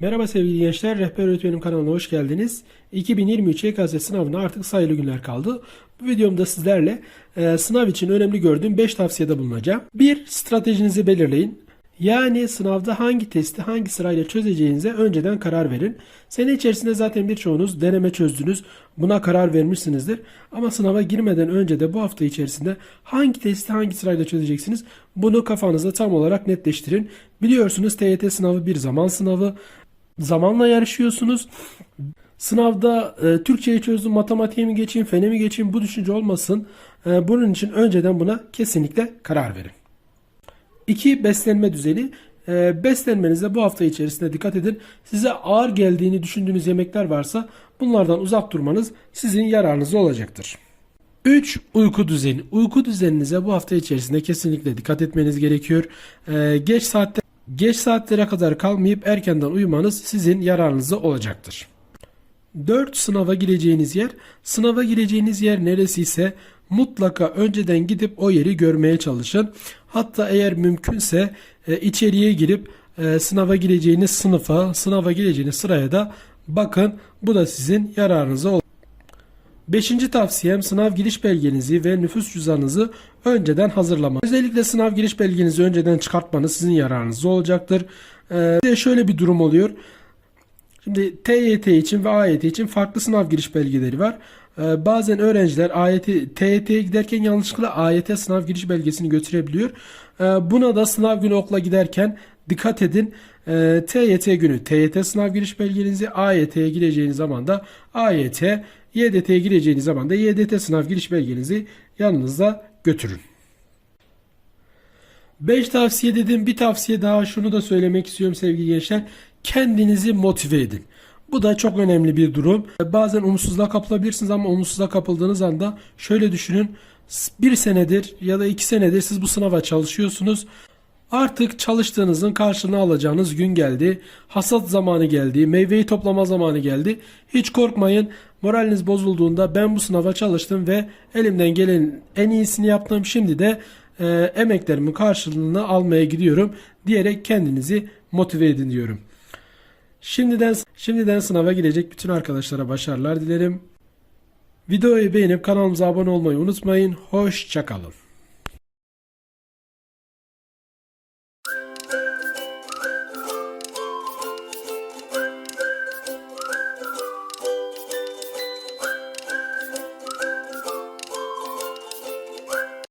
Merhaba sevgili gençler, Rehber Öğretmenim kanalına hoş geldiniz. 2023 YKS sınavına artık sayılı günler kaldı. Bu videomda sizlerle e, sınav için önemli gördüğüm 5 tavsiyede bulunacağım. 1. Stratejinizi belirleyin. Yani sınavda hangi testi hangi sırayla çözeceğinize önceden karar verin. Sene içerisinde zaten birçoğunuz deneme çözdünüz. Buna karar vermişsinizdir. Ama sınava girmeden önce de bu hafta içerisinde hangi testi hangi sırayla çözeceksiniz bunu kafanızda tam olarak netleştirin. Biliyorsunuz TYT sınavı bir zaman sınavı. Zamanla yarışıyorsunuz. Sınavda e, Türkçeyi çözdüm, matematiğe mi geçeyim, fene mi geçeyim bu düşünce olmasın. E, bunun için önceden buna kesinlikle karar verin. 2. Beslenme düzeni. E, beslenmenize bu hafta içerisinde dikkat edin. Size ağır geldiğini düşündüğünüz yemekler varsa bunlardan uzak durmanız sizin yararınıza olacaktır. 3. Uyku düzeni. Uyku düzeninize bu hafta içerisinde kesinlikle dikkat etmeniz gerekiyor. E, geç saatte geç saatlere kadar kalmayıp erkenden uyumanız sizin yararınıza olacaktır. 4. Sınava gireceğiniz yer. Sınava gireceğiniz yer neresiyse mutlaka önceden gidip o yeri görmeye çalışın. Hatta eğer mümkünse e, içeriye girip e, sınava gireceğiniz sınıfa, sınava gireceğiniz sıraya da bakın. Bu da sizin yararınıza olur. Beşinci tavsiyem sınav giriş belgenizi ve nüfus cüzdanınızı önceden hazırlamak. Özellikle sınav giriş belgenizi önceden çıkartmanız sizin yararınıza olacaktır. Ee, şöyle bir durum oluyor. Şimdi TYT için ve AYT için farklı sınav giriş belgeleri var. Ee, bazen öğrenciler AYT, TYT'ye giderken yanlışlıkla AYT sınav giriş belgesini götürebiliyor. Ee, buna da sınav günü okula giderken dikkat edin. Ee, TYT günü TYT sınav giriş belgenizi, AYT'ye gireceğiniz zaman da AYT, YDT'ye gireceğiniz zaman da YDT sınav giriş belgenizi yanınızda götürün. 5 tavsiye dedim. Bir tavsiye daha şunu da söylemek istiyorum sevgili gençler. Kendinizi motive edin. Bu da çok önemli bir durum. Bazen umutsuzluğa kapılabilirsiniz ama umutsuzluğa kapıldığınız anda şöyle düşünün. Bir senedir ya da iki senedir siz bu sınava çalışıyorsunuz. Artık çalıştığınızın karşılığını alacağınız gün geldi. Hasat zamanı geldi. Meyveyi toplama zamanı geldi. Hiç korkmayın. Moraliniz bozulduğunda ben bu sınava çalıştım ve elimden gelen en iyisini yaptım. Şimdi de e, emeklerimin karşılığını almaya gidiyorum diyerek kendinizi motive edin diyorum. Şimdiden şimdiden sınava girecek bütün arkadaşlara başarılar dilerim. Videoyu beğenip kanalımıza abone olmayı unutmayın. Hoşçakalın.